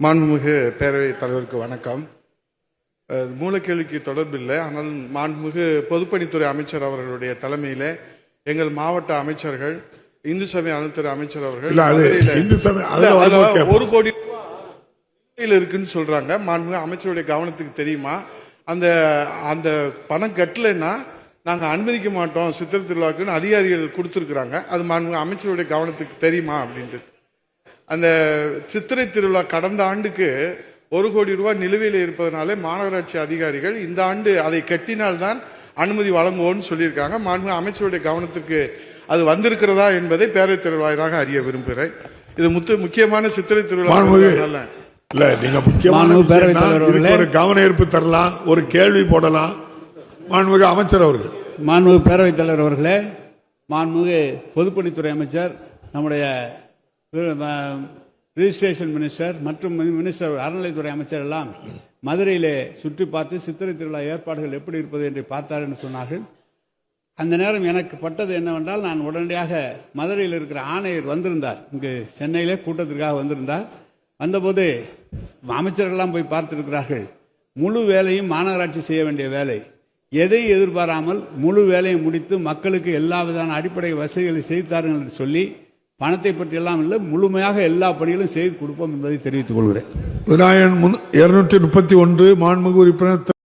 மாண்புமிகு பேரவைத் தலைவருக்கு வணக்கம். மூலக்கேள்விக்கு தொடர்பில்லை ஆனால் மாண்புமிகு பொதுப்பணித்துறை அமைச்சர் அவர்களுடைய தலைமையில எங்கள் மாவட்ட அமைச்சர்கள் இந்து சமய அறநிலைத்துறை அமைச்சர் அவர்கள். ஒரு கோடி இருக்குன்னு சொல்றாங்க. மாண்புமிகு அமைச்சருடைய கவனத்துக்கு தெரியுமா? அந்த அந்த பணம் கட்டலைன்னா நாங்க அனுமதிக்க மாட்டோம். சித்திரை திருவிழாக்குன்னு அதிகாரிகள் கொடுத்துருக்குறாங்க. அது மாண்புமிகு அமைச்சருடைய கவனத்துக்கு தெரியுமா அப்படின்ட்டு. அந்த சித்திரை திருவிழா கடந்த ஆண்டுக்கு ஒரு கோடி ரூபாய் நிலுவையில் இருப்பதனாலே மாநகராட்சி அதிகாரிகள் இந்த ஆண்டு அதை கட்டினால்தான் அனுமதி வழங்குவோம்னு சொல்லியிருக்காங்க. மாண்புமிகு அமைச்சருடைய கவனத்திற்கு அது வந்திருக்கிறதா என்பதை பேரவைத் தலைவர் வாயிலாக அறிய விரும்புகிறேன். இது முத்து முக்கியமான சித்திரை திருவிழா இல்ல நீங்க முக்கியமான. ஒரு கவன ஈர்ப்பு தரலாம் ஒரு கேள்வி போடலாம். மாண்புமிகு அமைச்சர் அவர்கள். மாண்புமிகு பேரவைத் தலைவர் அவர்களே மாண்புமிகு பொதுப்பணித்துறை அமைச்சர் நம்முடைய ரிஜிஸ்ட்ரேஷன் மினிஸ்டர் மற்றும் மினிஸ்டர் அறநிலைத்துறை அமைச்சர் எல்லாம் மதுரையிலே சுற்றி பார்த்து சித்திரை திருவிழா ஏற்பாடுகள் எப்படி இருப்பது என்று பார்த்தார் என்று சொன்னார்கள். அந்த நேரம் எனக்கு பட்டது என்னவென்றால் நான் உடனடியாக மதுரையில் இருக்கிற ஆணையர் வந்திருந்தார். இங்கு சென்னையிலே கூட்டத்திற்காக வந்திருந்தார். வந்தபோது அமைச்சர்கள்லாம் போய் பார்த்திருக்கிறார்கள். முழு வேலையும் மாநகராட்சி செய்ய வேண்டிய வேலை. எதை எதிர்பாராமல் முழு வேலையை முடித்து மக்களுக்கு எல்லா விதமான அடிப்படை வசதிகளை செய்தார்கள் என்று சொல்லி பணத்தை பற்றி எல்லாம் இல்லை முழுமையாக எல்லா பணிகளும் செய்து கொடுப்போம் என்பதை தெரிவித்துக் கொள்கிறேன். விநாயகன் இருநூற்றி முப்பத்தி ஒன்று மாண்புமிகு உறுப்பினர்